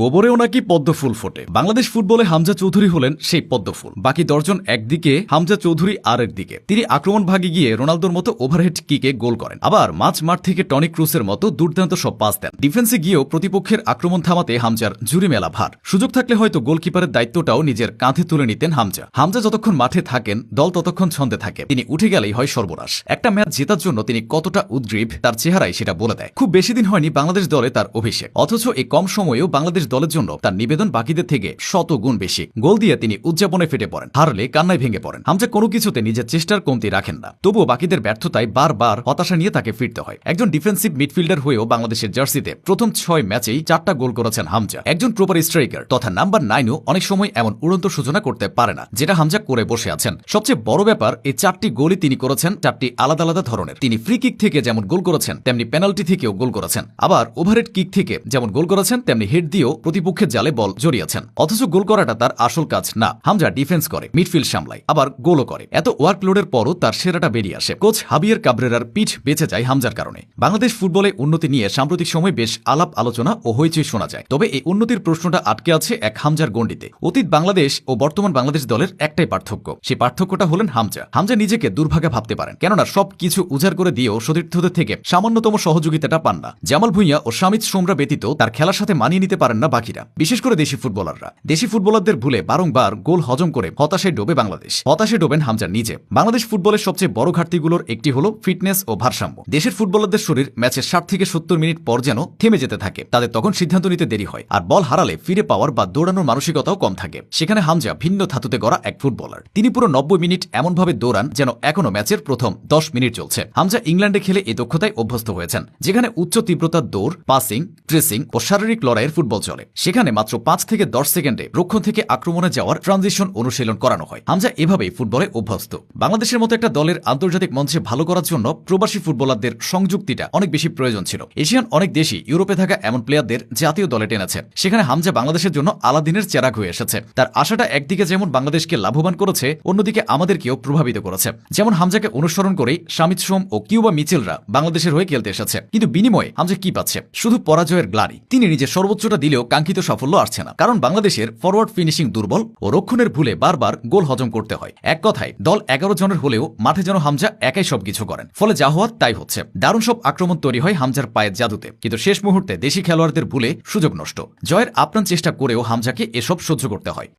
গোবরেও নাকি পদ্মফুল ফোটে। বাংলাদেশ ফুটবলে হামজা চৌধুরী হলেন সেই পদ্মফুল। বাকি দশজন একদিকে, হামজা চৌধুরী আরেক দিকে। তিনি আক্রমণ ভাগে গিয়ে রোনালদোর মতো ওভারহেড কিকে গোল করেন। আবার মাঝ মাঠ থেকে টনি ক্রুসের মতো দুর্দান্ত সব পাস দেন। ডিফেন্সে গিয়েও প্রতিপক্ষের আক্রমণ থামাতে হামজার জুরি মেলা ভার। সুযোগ থাকলে হয়তো গোলকিপারের দায়িত্বটাও নিজের কাঁধে তুলে নিতেন হামজা। হামজা যতক্ষণ মাঠে থাকেন, দল ততক্ষণ ছন্দে থাকে। তিনি উঠে গেলেই হয় সর্বনাশ। একটা ম্যাচ জেতার জন্য তিনি কতটা উদ্গ্রীব, তার চেহারাই সেটা বলে দেয়। খুব বেশি দিন হয়নি বাংলাদেশ দলে তার অভিষেক। অথচ এই কম সময়েও বাংলাদেশ দলের জন্য তার নিবেদন বাকিদের থেকে শত গুণ বেশি। গোল দিয়ে তিনি উদযাপনে ফেটে পড়েন, হারলে কান্নায় ভেঙে পড়েন। হামজা কোনো কিছুতে নিজের চেষ্টার কমতি রাখেন না। তবুও বাকিদের ব্যর্থতায় বারবার হতাশা নিয়ে তাকে ফিরতে হয়। একজন ডিফেন্সিভ মিডফিল্ডার হয়েও বাংলাদেশের জার্সিতে প্রথম ছয় ম্যাচেই চারটা গোল করেছেন হামজা। একজন প্রপার স্ট্রাইকার তথা নাম্বার নাইনও অনেক সময় এমন উড়ন্ত সূচনা করতে পারে না, যেটা হামজা করে বসে আছেন। সবচেয়ে বড় ব্যাপার এই চারটি গোলই তিনি করেছেন চারটি আলাদা আলাদা ধরনের। তিনি ফ্রি কিক থেকে যেমন গোল করেছেন, তেমনি পেনাল্টি থেকেও গোল করেছেন। আবার ওভারহেড কিক থেকে যেমন গোল করেছেন, তেমনি হেড দিয়েও প্রতিপক্ষের জালে বল জড়িয়েছেন। অথচ গোল করাটা তার আসল কাজ না, হামজা ডিফেন্স করে মিডফিল্ড সামলায়, আবার গোলও করে। এত ওয়ার্কলোডের পরও তার সেরাটা বেরিয়ে আসে। কোচ হাবিয়ার কাবরেরার পিঠ বেঁচে যায় হামজার কারণে। বাংলাদেশ ফুটবলে উন্নতি নিয়ে সাম্প্রতিক সময় বেশ আলাপ আলোচনা ও হইচই শোনা যায়। তবে এই উন্নতির প্রশ্নটা আটকে আছে এক হামজার গণ্ডিতে। অতীত বাংলাদেশ ও বর্তমান বাংলাদেশ দলের একটাই পার্থক্য। সেই পার্থক্যটা হলেন হামজা। হামজা নিজেকে দুর্ভাগা ভাবতে পারেন। কেননা সব কিছু উজাড় করে দিয়েও সতীর্থদের থেকে সামান্যতম সহযোগিতাটা পান না। জামাল ভুঁইয়া ও শামিদ সোমরা ব্যতীত তার খেলার সাথে মানিয়ে নিতে পারেন না বাকিরা। বিশেষ করে দেশি ফুটবলাররা। দেশি ফুটবলারদের ভুলে বারংবার গোল হজম করে হতাশায় ডোবে বাংলাদেশ। হতাশে ডোবেন হামজা নিজে। বাংলাদেশ ফুটবলের সবচেয়ে বড় ঘাটতিগুলোর একটি হল ফিটনেস ও ভারসাম্য। দেশের ফুটবলারদের শরীর ম্যাচের ষাট থেকে সত্তর মিনিট পর যেন থেমে যেতে থাকে। তাদের তখন সিদ্ধান্ত নিতে দেরি হয় আর বল হারালে ফিরে পাওয়ার বা দৌড়ানোর মানসিকতাও কম থাকে। সেখানে হামজা ভিন্ন ধাতুতে গড়া এক ফুটবলার। তিনি পুরো নব্বই মিনিট এমনভাবে দৌড়ান যেন এখনও ম্যাচের প্রথম দশ মিনিট চলছে। হামজা ইংল্যান্ডে খেলে এই দক্ষতায় অভ্যস্ত হয়েছেন, যেখানে উচ্চ তীব্রতার দৌড়, পাসিং ট্রেসিং ও শারীরিক লড়াইয়ের ফুটবল চলে। সেখানে মাত্র পাঁচ থেকে দশ সেকেন্ডে রক্ষণ থেকে আক্রমণে যাওয়ার ট্রানজিশন অনুশীলন করানো হয়। হামজা এভাবেই ফুটবলে অভ্যস্ত। বাংলাদেশের মতো একটা দলের আন্তর্জাতিক মঞ্চে ভালো করার জন্য প্রবাসী ফুটবলারদের সংযুক্তিটা অনেক বেশি প্রয়োজন ছিল। এশিয়ান অনেক দেশই ইউরোপে থাকা এমন প্লেয়ারদের জাতীয় দলে টেনেছে। সেখানে হামজা বাংলাদেশের জন্য আলাদিনের চেরাগ হয়ে এসেছে। তার আশাটা একদিকে যেমন বাংলাদেশকে লাভবান করেছে, অন্যদিকে আমাদেরকেও প্রভাবিত করেছে। যেমন হামজাকে অনুসরণ করেই শামিত সোম ও কিউবা মিচেলরা বাংলাদেশের হয়ে খেলতে এসেছে। কিন্তু বিনিময়ে হামজা কি পাচ্ছে? শুধু পরাজয়ের গ্লানি। তিনি নিজের সর্বোচ্চটা দিলেও কাঙ্ক্ষিত সাফল্য আসছে না। কারণ বাংলাদেশের ফরওয়ার্ড ফিনিশিং দুর্বল ও রক্ষণের ভুলে বারবার গোল হজম করতে হয়। এক কথায়, দল এগারো জনের হলেও মাঠে যেন হামজা একাই সবকিছু করেন। ফলে যা হওয়ার তাই হচ্ছে। দারুণ সব আক্রমণ তৈরি হয় হামজার পায়ের জাদুতে। কিন্তু শেষ মুহূর্তে দেশি খেলোয়াড়দের ভুলে সুযোগ নষ্ট। জয়ের আপ্রাণ চেষ্টা করেও হামজাকে এসব সহ্য করতে হয়।